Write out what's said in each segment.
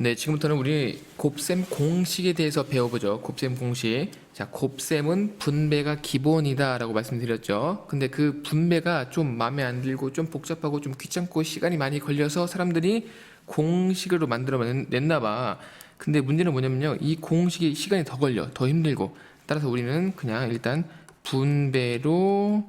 네, 지금부터는 우리 곱셈 공식에 대해서 배워보죠. 곱셈 공식. 자, 곱셈은 분배가 기본이다라고 말씀드렸죠. 근데 그 분배가 좀 마음에 안 들고 좀 복잡하고 좀 귀찮고 시간이 많이 걸려서 사람들이 공식으로 만들어 냈나 봐. 근데 문제는 뭐냐면요. 이 공식이 시간이 더 걸려. 더 힘들고. 따라서 우리는 그냥 일단 분배로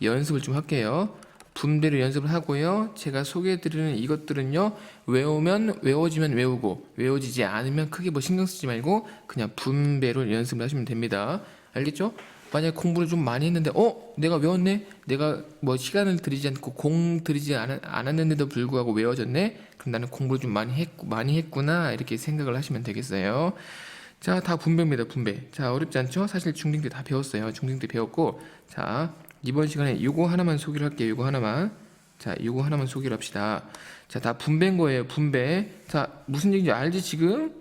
연습을 좀 할게요. 분배를 연습을 하고요. 제가 소개해드리는 이것들은요. 외우면 외워지면 외우고 외워지지 않으면 크게 뭐 신경 쓰지 말고 그냥 분배로 연습을 하시면 됩니다. 알겠죠? 만약 공부를 좀 많이 했는데 어? 내가 외웠네? 내가 뭐 시간을 들이지 않고 공 들이지 않, 않았는데도 불구하고 외워졌네? 그럼 나는 공부를 좀 많이 했 많이 했구나. 이렇게 생각을 하시면 되겠어요. 자 다 분배입니다 분배. 자 어렵지 않죠? 사실 중딩 때 다 배웠어요. 중딩 때 배웠고. 자 이번 시간에 요거 하나만 소개를 할게요. 요거 하나만. 자 요거 하나만 소개를 합시다. 자 다 분배인 거예요 분배. 자 무슨 얘기인지 알지 지금?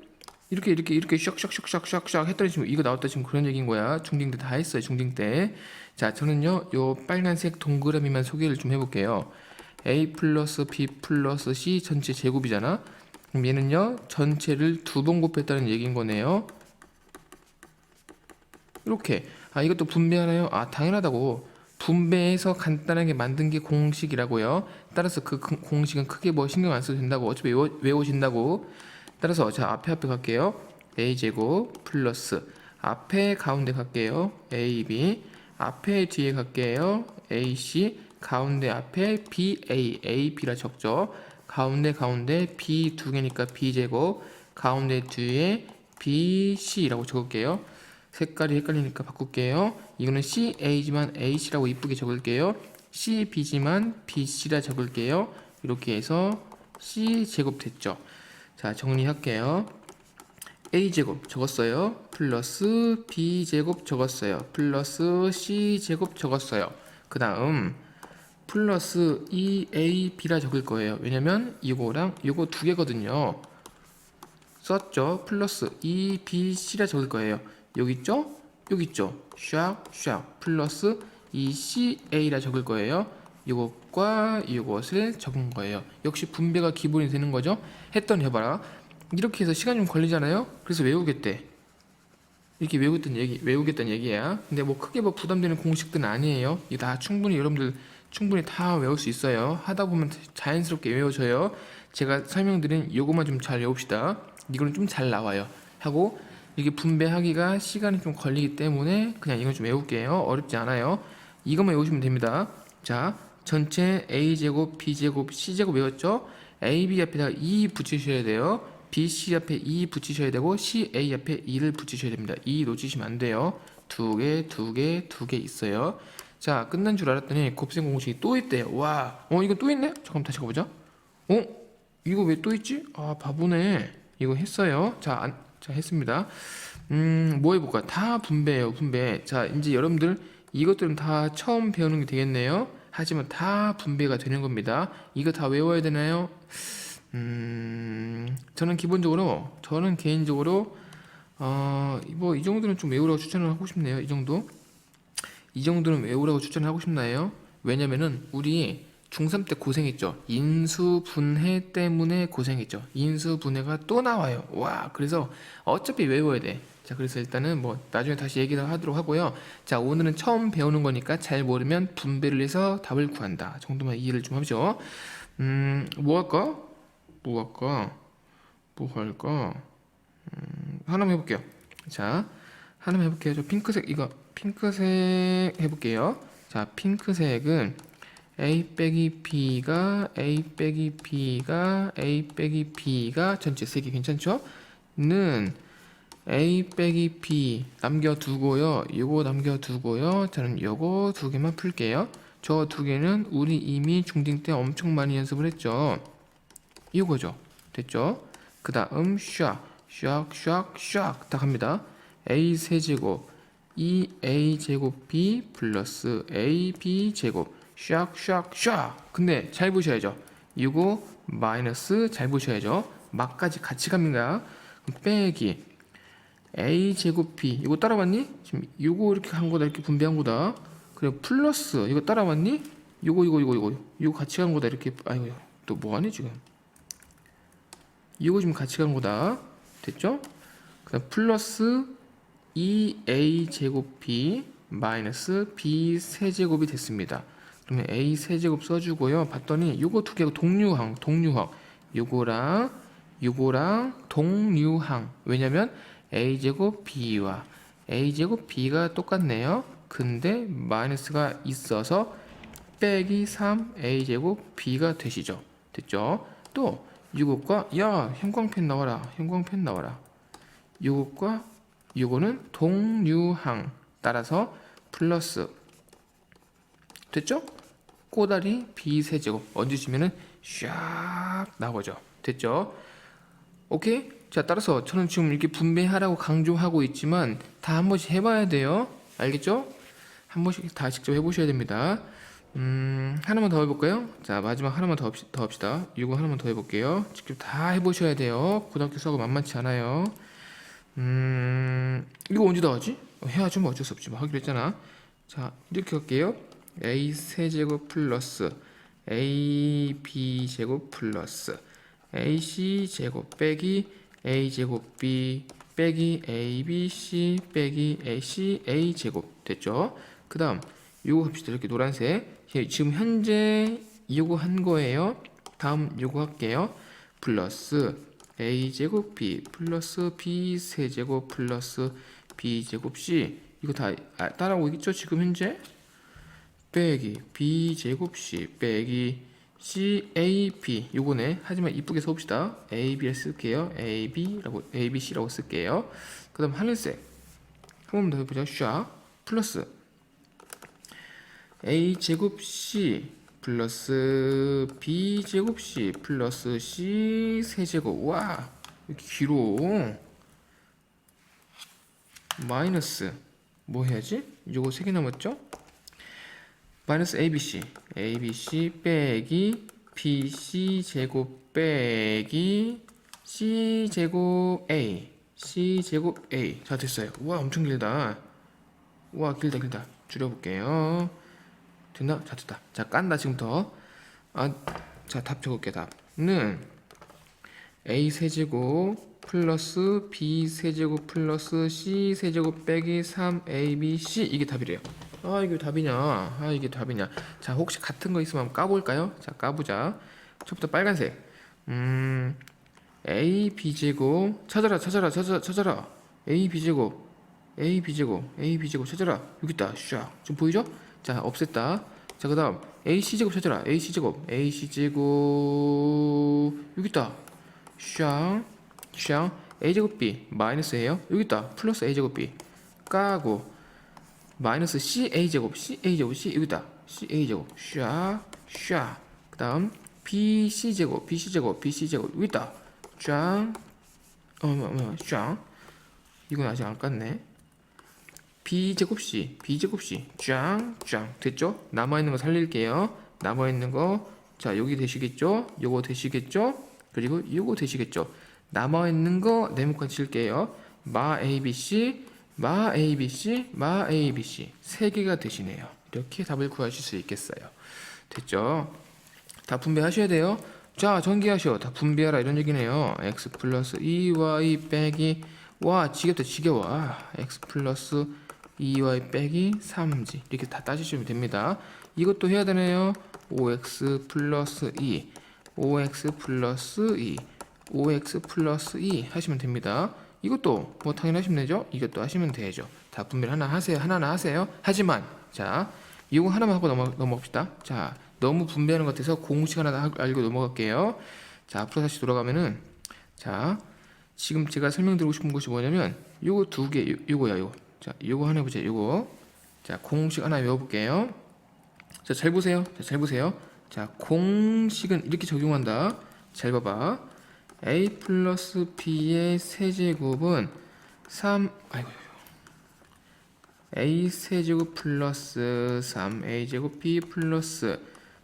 이렇게 이렇게 이렇게 샥샥샥샥샥샥 했더니 지금 이거 나왔다. 지금 그런 얘기인 거야. 중딩 때 다 했어요 중딩 때 자 저는요 요 빨간색 동그라미만 소개를 좀 해볼게요. A 플러스 b 플러스 c 전체 제곱이잖아. 그럼 얘는요 전체를 두 번 곱했다는 얘기인 거네요. 이렇게. 아 이것도 분배하나요? 아 당연하다고 분배해서 간단하게 만든 게 공식이라고요. 따라서 그그 공식은 크게 뭐 신경 안 써도 된다고 어차피 외워, 외우신다고. 따라서 자 앞에 앞에 갈게요. A 제곱 플러스 앞에 가운데 갈게요. A b. 앞에 뒤에 갈게요. A c. 가운데 앞에 b a. A b라 적죠. 가운데 가운데 b 두 개니까 b 제곱 가운데 뒤에 b c라고 적을게요 색깔이 헷갈리니까 바꿀게요. 이거는 c a지만 a c라고 이쁘게 적을게요. C b지만 b c라 적을게요. 이렇게 해서 c 제곱 됐죠? 자 정리할게요. A제곱 적었어요. 플러스 b제곱 적었어요. 플러스 c제곱 적었어요. 그 다음 플러스 2ab라 적을 거예요. 왜냐면 이거랑 이거 두 개거든요. 썼죠? 플러스 2bc라 적을 거예요 여기 있죠 여기 있죠 샥샥 플러스 2ca라 적을 거예요 이것과 이것을 적은 거예요. 역시 분배가 기본이 되는 거죠. 했더니 해봐라. 이렇게 해서 시간 좀 걸리잖아요. 그래서 외우겠대. 이렇게 외우겠다는 얘기, 외우겠다는 얘기야. 근데 뭐 크게 뭐 부담되는 공식들은 아니에요. 이거 다 충분히 여러분들 충분히 다 외울 수 있어요. 하다 보면 자연스럽게 외워져요. 제가 설명드린 요것만 좀 잘 외웁시다. 이거는 좀 잘 나와요. 하고 이게 분배하기가 시간이 좀 걸리기 때문에 그냥 이건 좀 외울게요. 어렵지 않아요. 이것만 외우시면 됩니다. 자, 전체 a제곱, b제곱, c제곱 외웠죠? ab 앞에다가 2 붙이셔야 돼요. bc 앞에 2 붙이셔야 되고 ca 앞에 2를 붙이셔야 됩니다. 2 놓치시면 안 돼요. 두 개, 두 개, 두 개 있어요. 자, 끝난 줄 알았더니 곱셈 공식이 또 있대요. 와, 어 이거 또 있네? 잠깐 다시 가보자. 어? 이거 왜 또 있지? 아, 바보네. 이거 했어요. 자, 안, 자 했습니다. 음, 뭐 해볼까? 다 분배예요, 분배. 자, 이제 여러분들 이것들은 다 처음 배우는 게 되겠네요. 하지만 다 분배가 되는 겁니다. 이거 다 외워야 되나요? 음, 저는 기본적으로, 저는 개인적으로, 어, 뭐, 이 정도는 좀 외우라고 추천을 하고 싶네요. 이 정도. 이 정도는 외우라고 추천을 하고 싶나요? 왜냐면은, 우리 중3 때 고생했죠. 인수, 분해 때문에 고생했죠. 인수, 분해가 또 나와요. 와, 그래서 어차피 외워야 돼. 자, 그래서 일단은 뭐 나중에 다시 얘기를 하도록 하고요. 자, 오늘은 처음 배우는 거니까 잘 모르면 분배를 해서 답을 구한다. 정도만 이해를 좀 하죠. 음, 뭐 할까? 뭐 할까? 뭐 할까? 음, 하나만 해볼게요. 자, 하나만 해볼게요. 저 핑크색 이거 핑크색 해볼게요. 자, 핑크색은 a 빼기 b가 a 빼기 b가 a 빼기 b가 전체 색이 괜찮죠? 는 a 빼기 b 남겨두고요. 요거 남겨두고요. 저는 요거 두 개만 풀게요. 저 두 개는 우리 이미 중딩 때 엄청 많이 연습을 했죠. 이거죠. 됐죠? 그 다음 샥, 샥, 샥, 샥다 갑니다. a 세제곱 2a 제곱 b 플러스 ab 제곱 샥, 샥, 샥 근데 잘 보셔야죠. 이거 마이너스 잘 보셔야죠. 막까지 같이 갑니다. 빼기 a 제곱 b 이거 따라왔니? 지금 이거 이렇게 한 거다 이렇게 분배한 거다. 그리고 플러스 이거 따라왔니? 이거 이거 이거 이거 이거 같이 간 거다 이렇게 아이고 또 뭐하니 지금? 이거 지금 같이 간 거다. 됐죠? 그다음 플러스 2a 제곱 b 마이너스 b 세제곱이 됐습니다. 그러면 a 세제곱 써주고요. 봤더니 요거 두 개가 동류항, 동류항. 요거랑 요거랑 동류항. 왜냐면 a 제곱 b와 a 제곱 b가 똑같네요. 근데 마이너스가 있어서 빼기 3 a 제곱 b가 되시죠. 됐죠? 또 이것과 야 형광펜 나와라. 형광펜 나와라. 요것과 요거는 동류항 따라서 플러스 됐죠? 꼬다리 비세제곱 얹으시면은 샥 나오죠. 됐죠? 오케이? 자 따라서 저는 지금 이렇게 분배하라고 강조하고 있지만 다 한 번씩 해봐야 돼요. 알겠죠? 한 번씩 다 직접 해보셔야 됩니다. 음 하나만 더 해볼까요? 자 마지막 하나만 더, 합시, 더 합시다. 이거 하나만 더 해볼게요. 직접 다 해보셔야 돼요. 고등학교 수학은 만만치 않아요. 음 이거 언제 나왔지? 어, 해야죠 뭐 어쩔 수 없지 뭐 하기로 했잖아 자 이렇게 할게요 a 세제곱 플러스 ab 제곱 플러스 ac 제곱 빼기 a 제곱 b 빼기 abc 빼기 ac a 제곱 됐죠? 그 다음 요거 합시다. 이렇게 노란색. 예, 지금 현재 요거 한 거예요. 다음 요거 할게요. 플러스 a 제곱 b 플러스 b 세제곱 플러스 b 제곱 c. 이거 다 아, 따라오고 있죠? 지금 현재 빼기 b 제곱 c 빼기 c a b. 요거네. 하지만 이쁘게 써봅시다. A b를 쓸게요. A b라고 a b c라고 쓸게요. 그다음 하늘색. 한 번 더 해보자. 샤 플러스. A 제곱 c 플러스 b 제곱 c 플러스 c 세제곱. 와 길어 마이너스. 뭐 해야지? 요거 세 개 남았죠 마이너스 abc abc 빼기 bc 제곱 빼기 c 제곱 a. C 제곱 a. 자 됐어요. 와 엄청 길다. 와 길다 길다. 줄여볼게요. 됐나? 자 됐다. 자 깐다 지금부터. 아자 답 적을게 답는 a 세제곱 플러스 b 세제곱 플러스 c 세제곱 빼기 3abc 이게 답이래요 아 이게 답이냐? 아 이게 답이냐? 자 혹시 같은 거 있으면 까볼까요? 자 까보자. 첫부터 빨간색. 음 a b 제곱. 찾아라 찾아라 찾아 찾아라. A b 제곱. A b 제곱. A b 제곱. 찾아라. 여기 있다. 샥. 지금 보이죠? 자 없앴다. 자 그다음 a c 제곱 찾아라. A c 제곱. A c 제곱. 여기 있다. 샥. 샹 a 제곱 b. 마이너스 a요. 여기 있다. 플러스 a 제곱 b. 까고 마이너스 c a 제곱 c a 제곱 c 여기 있다. C a 제곱. 샤 샤. 그다음 b c 제곱 b c 제곱 b c 제곱. 여기 있다. 짱어뭐뭐짱 이건 아직 안 깠네. B 제곱 c b 제곱 c. 짱 짱 됐죠? 남아 있는 거 살릴게요. 남아 있는 거 자 여기 되시겠죠? 요거 되시겠죠? 그리고 요거 되시겠죠? 남아 있는 거 네모칸 칠게요. 마 ABC, 마 ABC, 마 ABC 세 개가 되시네요. 이렇게 답을 구하실 수 있겠어요. 됐죠? 다 분배하셔야 돼요. 자, 전기하셔. 다 분배하라 이런 얘기네요. x 플러스 2y 빼기 와 지겹다 지겨워. 아, x 플러스 2y 빼기 3g 이렇게 다 따지시면 됩니다. 이것도 해야 되네요. 5x 플러스 2, 5x 플러스 2. 5x 플러스 2 하시면 됩니다. 이것도 뭐 당연히 하시면 되죠. 이것도 하시면 되죠. 다 분배를 하나 하세요. 하나나 하세요. 하지만 자 이거 하나만 하고 넘어 넘어갑시다. 자 너무 분배하는 것 같아서 공식 하나 하- 알고 넘어갈게요. 자 앞으로 다시 돌아가면은 자 지금 제가 설명드리고 싶은 것이 뭐냐면 요거 두 개 요거야 요거. 자 요거 하나 해보자. 요거 자 공식 하나 외워볼게요. 자 잘 보세요. 자, 잘 보세요. 자 공식은 이렇게 적용한다. 잘 봐봐. A 플러스 b의 세제곱은 3 아이고 a 세제곱 플러스 3a 제곱 b 플러스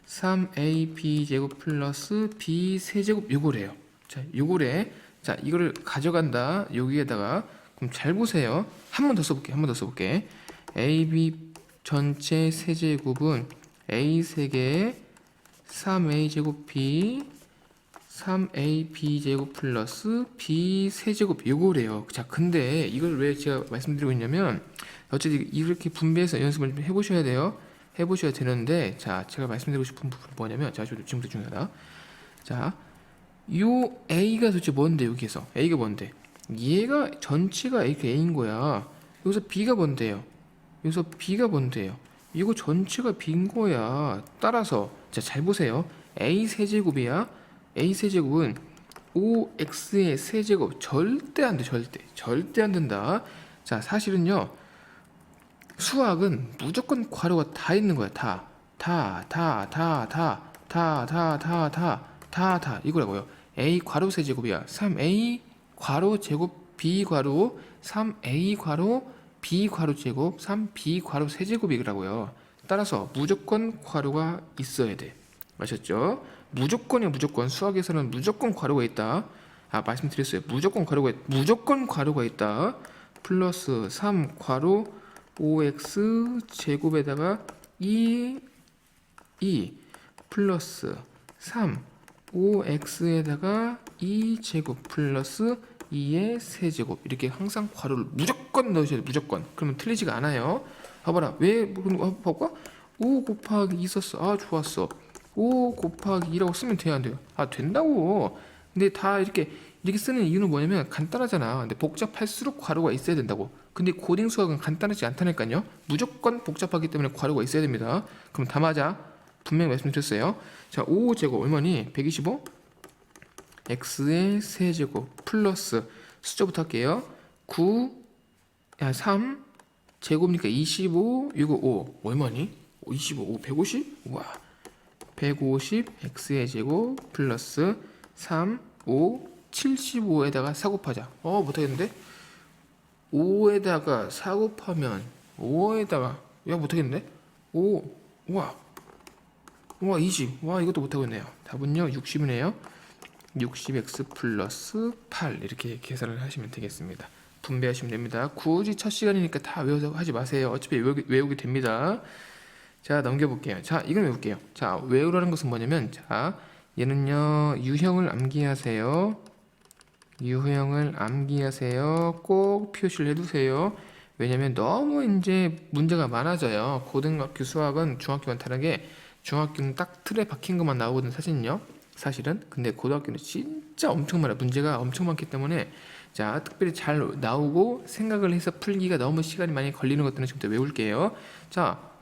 3ab 제곱 플러스 b 세제곱 요거래요. 자, 요거래. 자, 이거를 가져간다. 여기에다가 그럼 잘 보세요. 한 번 더 써볼게. 한 번 더 써볼게. ab 전체 세제곱은 a 세개 3a 제곱 b 3ab 제곱 플러스 b 세제곱 요거래요. 자, 근데 이걸 왜 제가 말씀드리고 있냐면 어쨌든 이렇게 분배해서 연습을 좀 해보셔야 돼요. 해보셔야 되는데 자, 제가 말씀드리고 싶은 부분은 뭐냐면 자, 저 지금부터 중요하다. 자, 요 a가 도대체 뭔데 여기에서 a가 뭔데? 얘가 전체가 이렇게 a인 거야. 여기서 b가 뭔데요? 여기서 b가 뭔데요? 이거 전체가 빈 거야. 따라서 자, 잘 보세요. a 세제곱이야. A 세제곱은 5x의 세제곱 절대 안 돼. 절대. 절대 안 된다. 자, 사실은요. 수학은 무조건 괄호가 다 있는 거야. 다. 다, 다, 다, 다, 다, 다, 다, 다, 다, 다. 이거라고요. a 괄호 세제곱이야. 3a 괄호 제곱 b 괄호 3a 괄호 b 괄호 제곱 3b 괄호 세제곱이라고요. 따라서 무조건 괄호가 있어야 돼. 아셨죠? 무조건이야 무조건 수학에서는 무조건 괄호가 있다. 아 말씀드렸어요. 무조건 괄호가 있, 무조건 괄호가 있다. 플러스 3 괄호 5x 제곱에다가 2 2 플러스 3 5x에다가 2 제곱 플러스 2의 세제곱. 이렇게 항상 괄호를 무조건 넣으셔야 돼요. 무조건. 그러면 틀리지가 않아요. 봐봐라. 왜거 봐봐. 5 곱하기 2 있었어. 아 좋았어 5 곱하기 2라고 쓰면 돼야 안 돼요? 아 된다고. 근데 다 이렇게 이렇게 쓰는 이유는 뭐냐면 간단하잖아. 근데 복잡할수록 괄호가 있어야 된다고. 근데 고딩 수학은 간단하지 않다니까요. 무조건 복잡하기 때문에 괄호가 있어야 됩니다. 그럼 다 맞아 분명히 말씀드렸어요. 자 5 제곱 얼마니? 125 x의 세제곱 플러스 숫자부터 할게요. 9, 야, 3, 제곱이니까 25, 이거 5. 얼마니? 25, 5, 150? 와. 150, x의 제곱 플러스 3, 5, 75에다가 4 곱하자. 어, 못하겠는데? 5에다가 4 곱하면 5에다가, 야, 못하겠는데? 5, 와. 와, 20. 와, 이것도 못하겠네요. 답은요, 60이네요. 60x 플러스 8 이렇게 계산을 하시면 되겠습니다. 분배하시면 됩니다. 굳이 첫 시간이니까 다 외워서 하지 마세요. 어차피 외우게, 외우게 됩니다. 자 넘겨볼게요. 자 이건 외울게요. 자 외우라는 것은 뭐냐면 자 얘는요 유형을 암기하세요. 유형을 암기하세요. 꼭 표시를 해두세요. 왜냐면 너무 이제 문제가 많아져요. 고등학교 수학은 중학교와 다르게 중학교는 딱 틀에 박힌 것만 나오거든 사실은요. 사실은 근데 고등학교는 진짜 엄청 많아 문제가 엄청 많기 때문에 자 특별히 잘 나오고 생각을 해서 풀기가 너무 시간이 많이 걸리는 것들은 지금부터 외울게요 자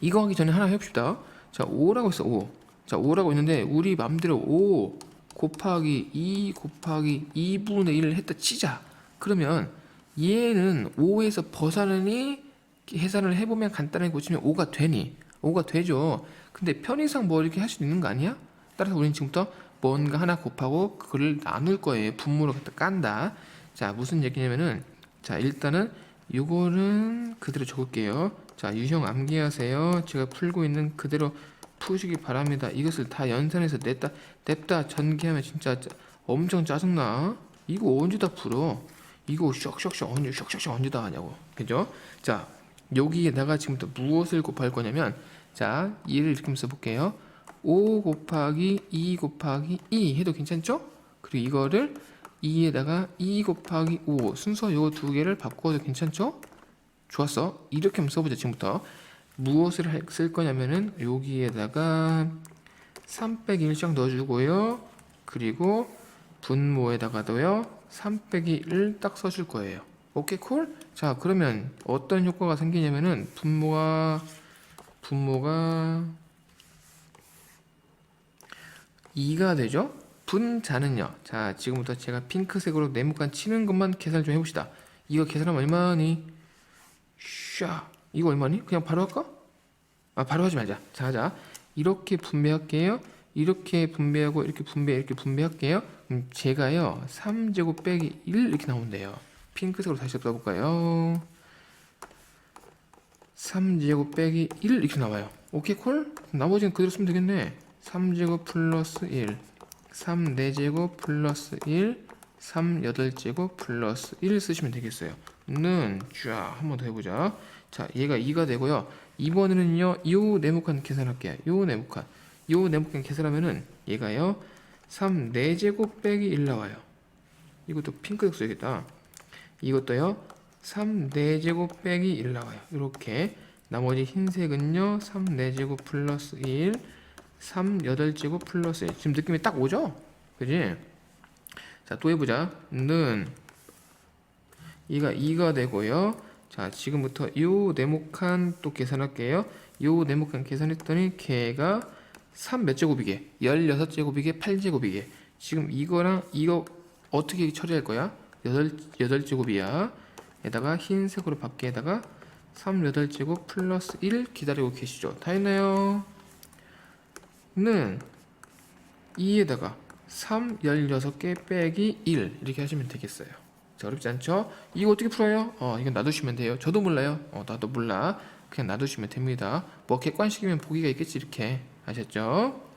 이거 하기 전에 하나 해봅시다 자 5라고 있어 5 자 5라고 있는데 우리 맘대로 5 곱하기 2 곱하기 2분의 1을 했다 치자 그러면 얘는 5에서 벗어나니 계산을 해보면 간단하게 고치면 5가 되니 5가 되죠 근데 편의상 뭐 이렇게 할 수 있는 거 아니야? 따라서 우리는 지금부터 뭔가 하나 곱하고 그걸 나눌 거예요. 분모로 갖다 깐다. 자, 무슨 얘기냐면은 자, 일단은 요거는 그대로 적을게요. 자, 유형 암기하세요. 제가 풀고 있는 그대로 푸시기 바랍니다. 이것을 다 연산해서 냈다 냅다 전개하면 진짜 짜- 엄청 짜증나. 이거 언제 다 풀어? 이거 샥샥샥 언제 샥샥샥 언제 다 하냐고. 그죠? 자, 여기에다가 지금부터 무엇을 곱할 거냐면 자, 얘를 이렇게 써볼게요. 5 곱하기 2 곱하기 2 해도 괜찮죠? 그리고 이거를 2에다가 2 곱하기 5 순서 요두 개를 바꿔도 괜찮죠? 좋았어. 이렇게 한번 써보자 지금부터. 무엇을 할- 쓸 거냐면은 여기에다가 3 빼기 1씩 넣어주고요. 그리고 분모에다가도요. 3 빼기 1 딱 써줄 거예요. 오케이 콜? 자 그러면 어떤 효과가 생기냐면은 분모가 분모가 2가 되죠? 분자는요. 자, 지금부터 제가 핑크색으로 네모칸 치는 것만 계산 좀 해봅시다. 이거 계산하면 얼마니? 샤. 이거 얼마니? 그냥 바로 할까? 아, 바로 하지 말자. 자, 하자. 이렇게 분배할게요. 이렇게 분배하고 이렇게 분배 이렇게 분배할게요. 그럼 제가요. 3제곱 빼기 1 이렇게 나온대요. 핑크색으로 다시 써볼까요? 3제곱 빼기 1 이렇게 나와요. 오케이 콜? 나머지는 그대로 쓰면 되겠네. 3제곱 플러스 1 3 4제곱 플러스 1 3 8제곱 플러스 1 쓰시면 되겠어요 는쫙 한번 더 해보자 자 얘가 2가 되고요 이번에는요 요 네모칸 계산할게요 요 네모칸 요 네모칸 계산하면은 얘가요 3 4제곱 빼기 1 나와요. 이것도 핑크색 써야겠다. 이것도요. 3 4제곱 빼기 1 나와요. 이렇게 나머지 흰색은요. 3 4제곱 플러스 1 3 8제곱 플러스 1 지금 느낌이 딱 오죠? 그지? 자, 또 해보자. 는 이가 2가 되고요. 자, 지금부터 요 네모칸 또 계산할게요. 요 네모칸 계산했더니 걔가 3 몇 제곱이게? 16제곱이게? 8제곱이게? 지금 이거랑 이거 어떻게 처리할 거야? 8, 8제곱이야. 에다가 흰색으로 바퀴에다가 3 8제곱 플러스 1 기다리고 계시죠? 다 했나요? 는 2에다가 3 16개 빼기 1 이렇게 하시면 되겠어요. 자, 어렵지 않죠? 이거 어떻게 풀어요? 어, 이건 놔두시면 돼요. 저도 몰라요. 어, 나도 몰라. 그냥 놔두시면 됩니다. 뭐 객관식이면 보기가 있겠지 이렇게 아셨죠?